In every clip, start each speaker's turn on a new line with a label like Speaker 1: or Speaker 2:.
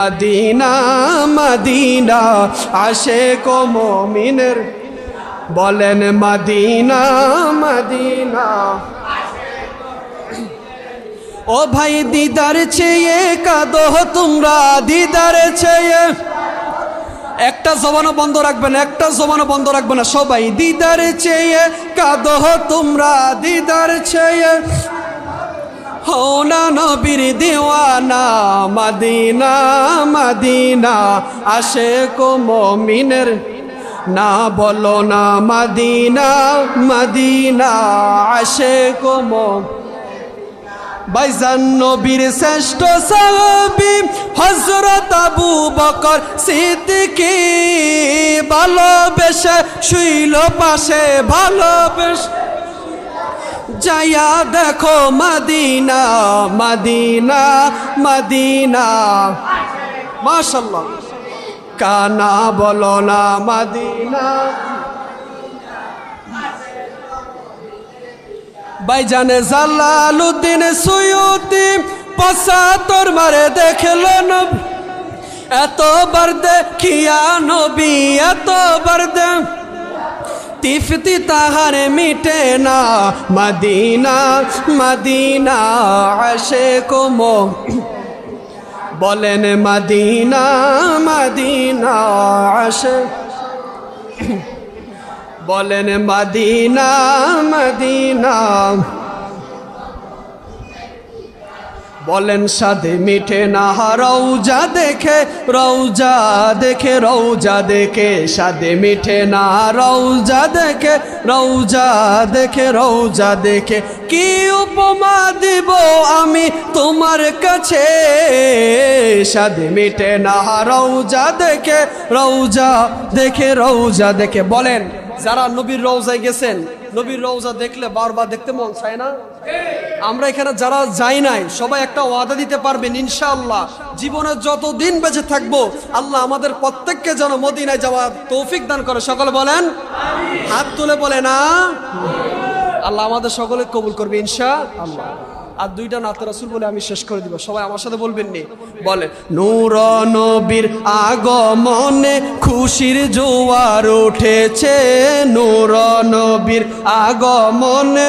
Speaker 1: Medina Medina আসে কো মমিনের। বলেন মদিনা মদিনা। ও ভাই দিদার চেয়ে কাদো তোমরা, দিদার চেয়ে। একটা জবানও বন্ধ রাখবেন, একটা জবানও বন্ধ রাখবে না, সবাই দিদার চেয়ে কাদো তোমরা, দিদার চেয়ে। নবীর দেওয়ানা, মদিনা মদিনা আসে কো মমিনের না বলো না, মদিনা মদিনা আসে মম। বাইজান নবীর শ্রেষ্ঠ সাহাবি হজরত আবু বকর সিদ্দিকি, ভালোবেসে শুইল পাশে, ভালোবেসে যাইয়া দেখো মদিনা মদিনা মদিনা। মাশাল্লাহ কানা বলো না মদিনা। বাইজানে জালালুদ্দিন সুয়ুতি পঁচাত্তর মারে দেখল নবী। এতবার দেখিয়া নবী, এতবার দেখ তিফতি তাহার মিটে না। মদিনা মদিনা আসে কোম বলেন মদিনা মদিনা আসে বলেন মদিনা মদিনা। বলেন সাদে মিঠে না রৌজা দেখে রৌজা দেখে রৌজা দেখে। সাদে মিঠে না রৌজা দেখে রৌজা দেখে রৌজা দেখে। কি উপমা দিব আমি তোমার কাছে? সাদে মিঠে না রৌজা দেখে রৌজা দেখে রৌজা দেখে। বলেন, যারা নবীর রৌজায় গেছেন নবীর রওজা দেখলে বারবার দেখতে মন চায় না? আমরা এখানে যারা যাই নাই, সবাই একটা ওয়াদা দিতে পারবেন, ইনশাআল্লাহ। জীবনের যত দিন বেঁচে থাকব, আল্লাহ আমাদের প্রত্যেককে যেন মদিনায় যাওয়ার তৌফিক দান করে। সকলে বলেন, হাত তুলে বলে না আল্লাহ আমাদের সকলে কবুল করবে ইনশা আল্লাহ আর দুইটা নাতে রাসুল বলে আমি শেষ করে দিব। সবাই আমার সাথে বলবেন নি? বলে, নূর নবীর আগমনে খুশির জোয়ার উঠেছে। নূর নবীর আগমনে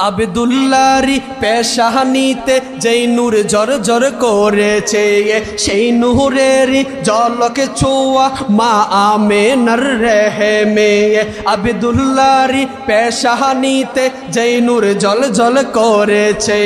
Speaker 1: আবদুল্লারি পেশাহানিতে যেই নূর জর জর করেছে সেই নূরেরই জলকে ছোয়া মা আমে নর রেহে মে আবদুল্লারি পেশাহানিতে যেই নূর জল জল করেছে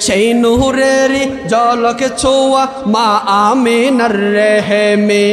Speaker 1: সেই নূরেরই জলকে ছোয়া মা আমে নর রেহে মে